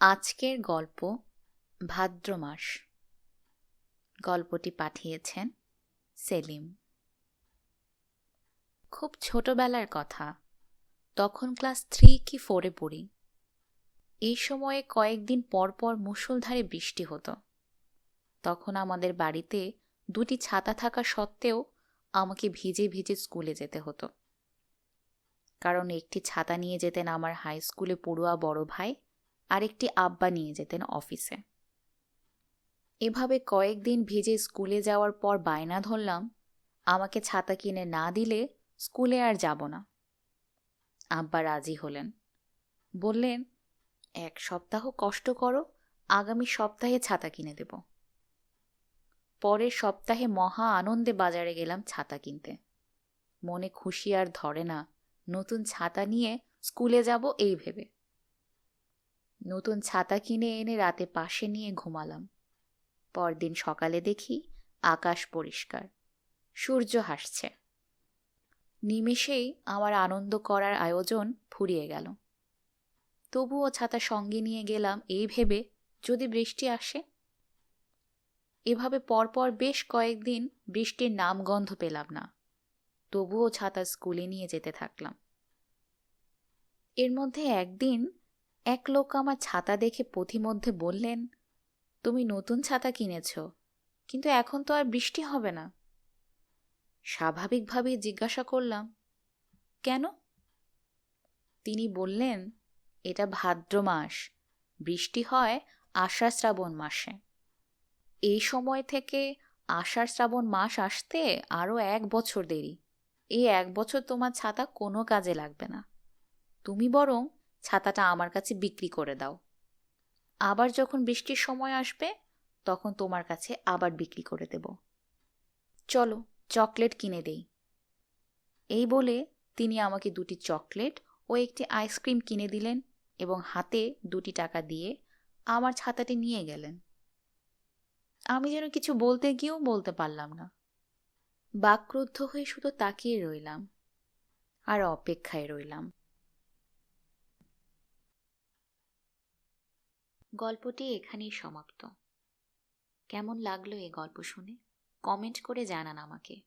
আজকের গল্প ভাদ্র মাস। গল্পটি পাঠিয়েছেন সেলিম। খুব ছোটবেলার কথা। তখন ক্লাস থ্রি কি ফোরে পড়ি। এই সময়ে কয়েকদিন পর পর মুষলধারে বৃষ্টি হতো। তখন আমাদের বাড়িতে দুটি ছাতা থাকা সত্ত্বেও আমাকে ভিজে ভিজে স্কুলে যেতে হতো। কারণ একটি ছাতা নিয়ে যেতেন আমার হাই স্কুলে পড়ুয়া বড় ভাই আরেকটি আব্বা নিয়ে যেতেন অফিসে। এভাবে কয়েকদিন ভিজে স্কুলে যাওয়ার পর বায়না ধরলাম, আমাকে ছাতা কিনে না দিলে স্কুলে আর যাব না। আব্বা রাজি হলেন। বললেন, এক সপ্তাহ কষ্ট করো, আগামী সপ্তাহে ছাতা কিনে দেব। পরের সপ্তাহে মহা আনন্দে বাজারে গেলাম ছাতা কিনতে। মনে খুশি আর ধরে না, নতুন ছাতা নিয়ে স্কুলে যাব এই ভেবে। নতুন ছাতা কিনে এনে রাতে পাশে নিয়ে ঘুমালাম। পরদিন সকালে দেখি আকাশ পরিষ্কার, সূর্য হাসছে। নিমেষেই আমার আনন্দ করার আয়োজন ফুরিয়ে গেল। তবুও ছাতা সঙ্গে নিয়ে গেলাম এই ভেবে, যদি বৃষ্টি আসে? এভাবে পরপর বেশ কয়েকদিন বৃষ্টির নাম গন্ধ পেলাম না। তবুও ছাতা স্কুলে নিয়ে যেতে থাকলাম। এর মধ্যে একদিন এক লোক আমার ছাতা দেখে পথিমধ্যে বললেন, তুমি নতুন ছাতা কিনেছ, কিন্তু এখন তো আর বৃষ্টি হবে না। স্বাভাবিকভাবেই জিজ্ঞাসা করলাম, কেন? তিনি বললেন, এটা ভাদ্র মাস, বৃষ্টি হয় আষাঢ় শ্রাবণ মাসে। এই সময় থেকে আষাঢ় শ্রাবণ মাস আসতে আরও এক বছর দেরি। এই এক বছর তোমার ছাতা কোনো কাজে লাগবে না। তুমি বরং ছাতাটা আমার কাছে বিক্রি করে দাও। আবার যখন বৃষ্টির সময় আসবে, তখন তোমার কাছে আবার বিক্রি করে দেব। চলো, চকলেট কিনে দেই। এই বলে তিনি আমাকে দুটি চকলেট ও একটি আইসক্রিম কিনে দিলেন এবং হাতে দুটি টাকা দিয়ে আমার ছাতাটি নিয়ে গেলেন। আমি যেন কিছু বলতে গিয়েও বলতে পারলাম না। বাক্রুদ্ধ হয়ে শুধু তাকিয়ে রইলাম আর অপেক্ষায় রইলাম। গল্পটি এখানেই সমাপ্ত। কেমন লাগল এই গল্প শুনে? কমেন্ট করে জানান আমাকে।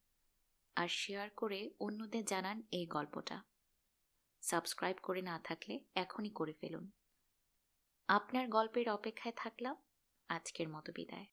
আর শেয়ার করে অন্যদের জানান এই গল্পটা। সাবস্ক্রাইব করে না থাকলে এখনই করে ফেলুন। আপনার গল্পের অপেক্ষায় থাকলাম। আজকের মতো বিদায়।